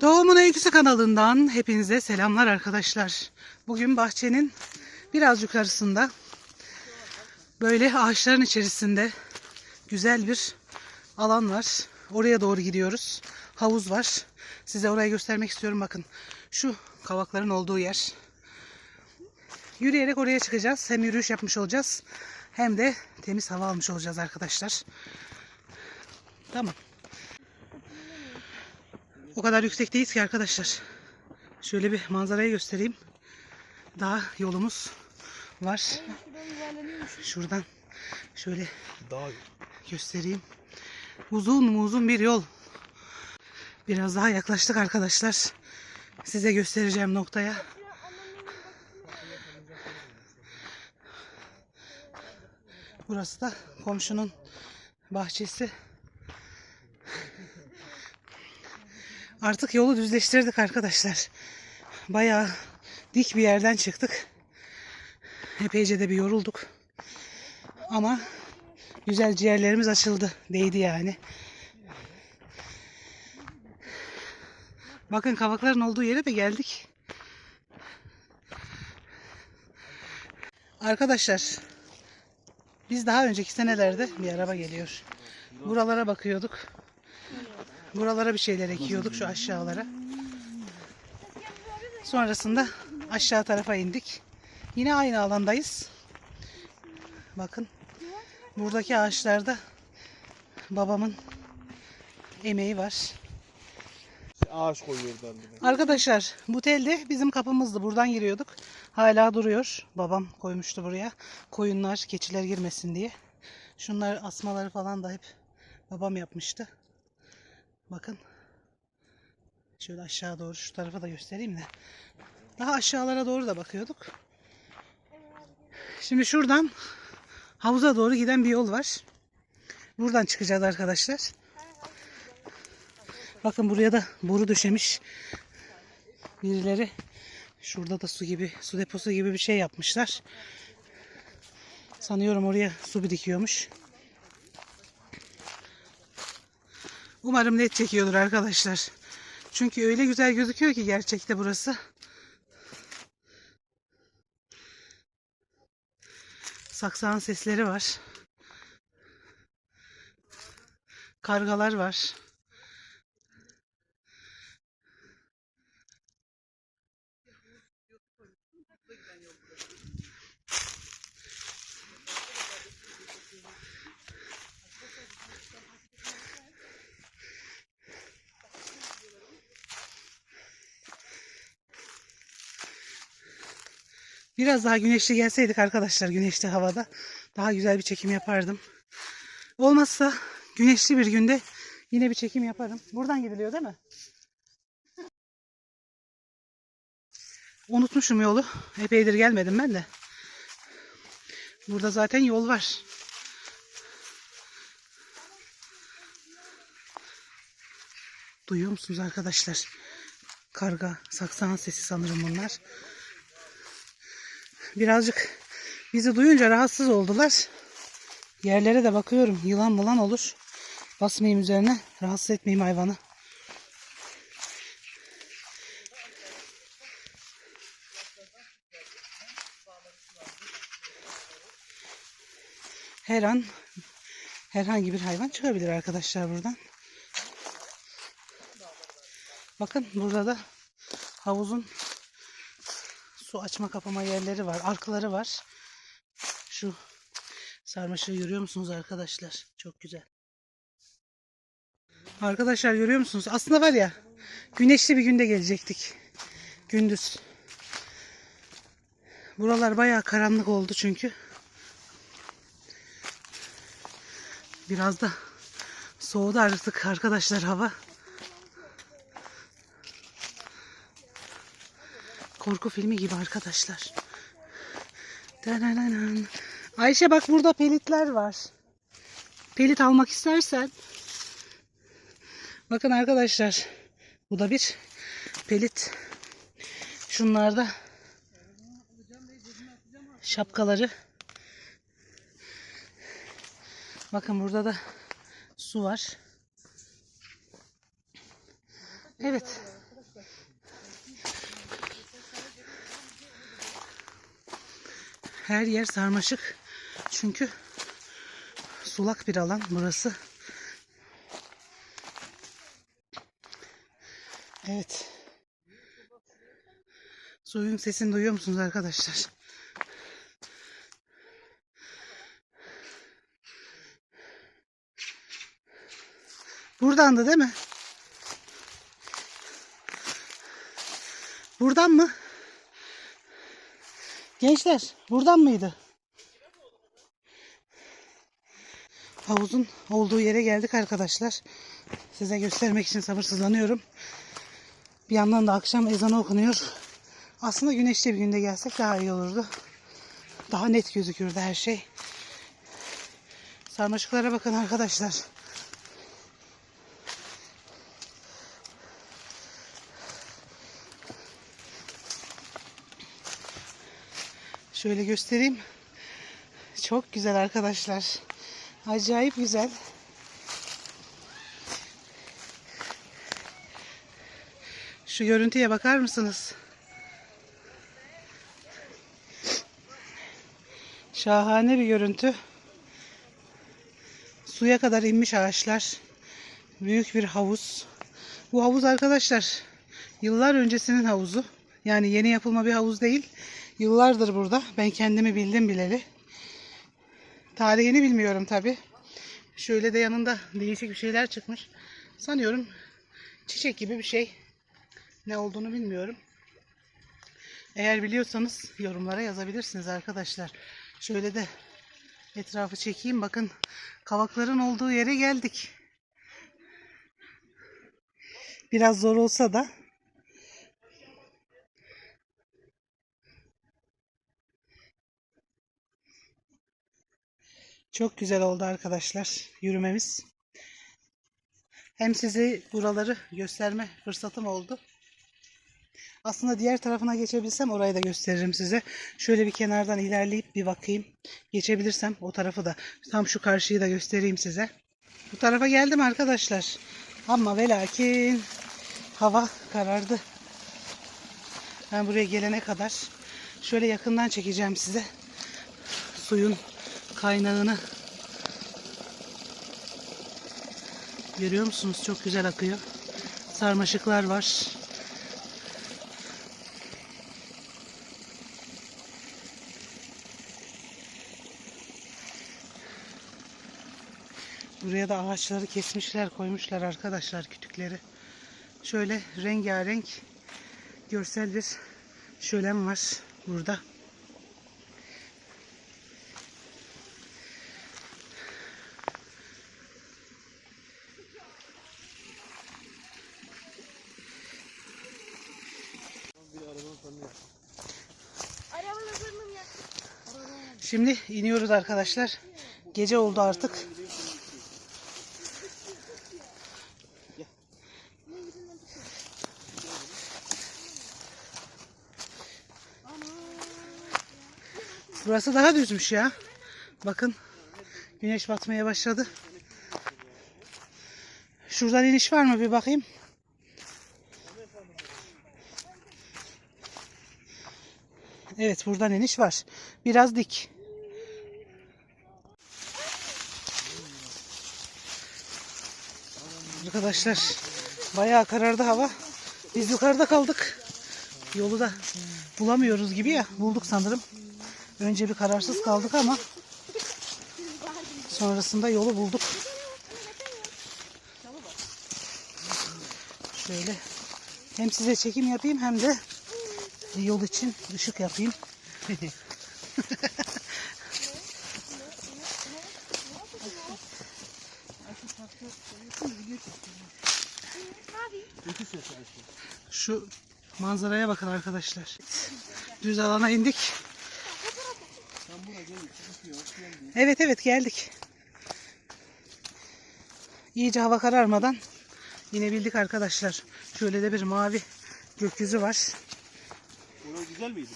Doğumun Öyküsü kanalından hepinize selamlar arkadaşlar. Bugün bahçenin biraz yukarısında böyle ağaçların içerisinde güzel bir alan var. Oraya doğru gidiyoruz. Havuz var. Size orayı göstermek istiyorum. Bakın şu kavakların olduğu yer. Yürüyerek oraya çıkacağız. Hem yürüyüş yapmış olacağız hem de temiz hava almış olacağız arkadaşlar. Tamam. O kadar yüksekteyiz ki arkadaşlar. Şöyle bir manzarayı göstereyim. Daha yolumuz var. Şuradan şöyle Daha göstereyim. Uzun mu uzun bir yol. Biraz daha yaklaştık arkadaşlar. Size göstereceğim noktaya. Burası da komşunun bahçesi. Artık yolu düzleştirdik arkadaşlar. Bayağı dik bir yerden çıktık. Epeyce de bir yorulduk. Ama güzel ciğerlerimiz açıldı. Değdi yani. Bakın kavakların olduğu yere de geldik. Arkadaşlar biz daha önceki senelerde bir araba geliyor. Buralara bakıyorduk. Buralara bir şeyler ekiyorduk şu aşağılara. Sonrasında aşağı tarafa indik. Yine aynı alandayız. Bakın. Buradaki ağaçlarda babamın emeği var. ağaç koyuyorlar. Arkadaşlar bu tel de bizim kapımızdı. Buradan giriyorduk. Hala duruyor. Babam koymuştu buraya. Koyunlar, keçiler girmesin diye. Şunlar asmaları falan da hep babam yapmıştı. Bakın. Şöyle aşağı doğru şu tarafa da göstereyim de. Daha aşağılara doğru da bakıyorduk. Şimdi şuradan havuza doğru giden bir yol var. Buradan çıkacağız arkadaşlar. Bakın buraya da boru döşemiş. Birileri şurada da su gibi, su deposu gibi bir şey yapmışlar. Sanıyorum oraya su birikiyormuş. Umarım net çekiyordur arkadaşlar. Çünkü öyle güzel gözüküyor ki gerçekte burası. Saksağın sesleri var. Kargalar var. Biraz daha güneşli gelseydik arkadaşlar güneşli havada daha güzel bir çekim yapardım. Olmazsa güneşli bir günde yine bir çekim yaparım. Buradan gidiliyor değil mi? Unutmuşum yolu. Epeydir gelmedim ben de. Burada zaten yol var. Duyuyor musunuz arkadaşlar? Karga, saksan sesi sanırım bunlar. Birazcık bizi duyunca rahatsız oldular. Yerlere de bakıyorum. Yılan mulan olur. Basmayayım üzerine. Rahatsız etmeyeyim hayvanı. Her an herhangi bir hayvan çıkabilir arkadaşlar buradan. Bakın burada da havuzun su açma kapama yerleri var. Arkaları var. Şu sarmaşığı görüyor musunuz arkadaşlar? Çok güzel. Arkadaşlar görüyor musunuz? Aslında var ya güneşli bir günde gelecektik. Gündüz. Buralar bayağı karanlık oldu çünkü. Biraz da soğudu artık arkadaşlar hava. Korku filmi gibi arkadaşlar. Danananan. Ayşe bak burada pelitler var. Pelit almak istersen. Bakın arkadaşlar. Bu da bir pelit. Şunlarda şapkaları. Bakın burada da su var. Evet. Her yer sarmaşık. Çünkü sulak bir alan burası. Evet. Suyun sesini duyuyor musunuz arkadaşlar? Buradandı değil mi? Buradan mı? Gençler buradan mıydı? Havuzun olduğu yere geldik arkadaşlar. Size göstermek için sabırsızlanıyorum. Bir yandan da akşam ezanı okunuyor. Aslında güneşli bir günde gelsek daha iyi olurdu. Daha net gözükürdü her şey. Sarmaşıklara bakın arkadaşlar. Şöyle göstereyim. Çok güzel arkadaşlar. Acayip güzel. Şu görüntüye bakar mısınız? Şahane bir görüntü. Suya kadar inmiş ağaçlar. Büyük bir havuz. Bu havuz arkadaşlar yıllar öncesinin havuzu. Yani yeni yapılma bir havuz değil. Yıllardır burada. Ben kendimi bildim bileli. Tarihini bilmiyorum tabi. Şöyle de yanında değişik bir şeyler çıkmış. Sanıyorum çiçek gibi bir şey. Ne olduğunu bilmiyorum. Eğer biliyorsanız yorumlara yazabilirsiniz arkadaşlar. Şöyle de etrafı çekeyim. Bakın kavakların olduğu yere geldik. Biraz zor olsa da Çok güzel oldu arkadaşlar yürümemiz. Hem size buraları gösterme fırsatım oldu. Aslında diğer tarafına geçebilsem orayı da gösteririm size. Şöyle bir kenardan ilerleyip bir bakayım. Geçebilirsem o tarafı da tam şu karşıyı da göstereyim size. Bu tarafa geldim arkadaşlar. Ama ve lakin hava karardı. Ben buraya gelene kadar şöyle yakından çekeceğim size. Suyun kaynağını görüyor musunuz? Çok güzel akıyor. Sarmaşıklar var. Buraya da ağaçları kesmişler, koymuşlar arkadaşlar kütükleri. Şöyle rengarenk görsel bir şölen var burada. Arabalarım ya. Şimdi iniyoruz arkadaşlar. Gece oldu artık. Burası daha düzmüş ya. Bakın. Güneş batmaya başladı. Şuradan iniş var mı bir bakayım. Evet buradan iniş var. Biraz dik. Arkadaşlar bayağı karardı hava. Biz yukarıda kaldık. Yolu da bulamıyoruz gibi ya. Bulduk sanırım. Önce bir kararsız kaldık ama sonrasında yolu bulduk. Şöyle hem size çekim yapayım hem de yol için ışık yapayım. Şu manzaraya bakın arkadaşlar. Düz alana indik. Evet evet geldik. İyice hava kararmadan inebildik arkadaşlar. Şöyle de bir mavi gökyüzü var. Orası güzel miydi?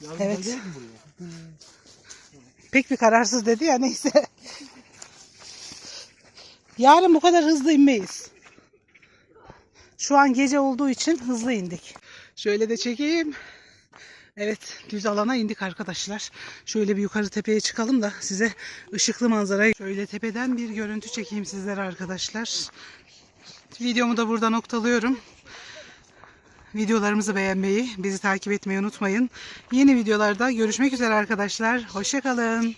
Yarın Evet. evet. Pek bir kararsız dedi ya neyse. Yarın bu kadar hızlı inmeyiz. Şu an gece olduğu için hızlı indik. Şöyle de çekeyim. Evet düz alana indik arkadaşlar. Şöyle bir yukarı tepeye çıkalım da size ışıklı manzarayı şöyle tepeden bir görüntü çekeyim sizlere arkadaşlar. Videomu da burada noktalıyorum. Videolarımızı beğenmeyi, bizi takip etmeyi unutmayın. Yeni videolarda görüşmek üzere arkadaşlar. Hoşçakalın.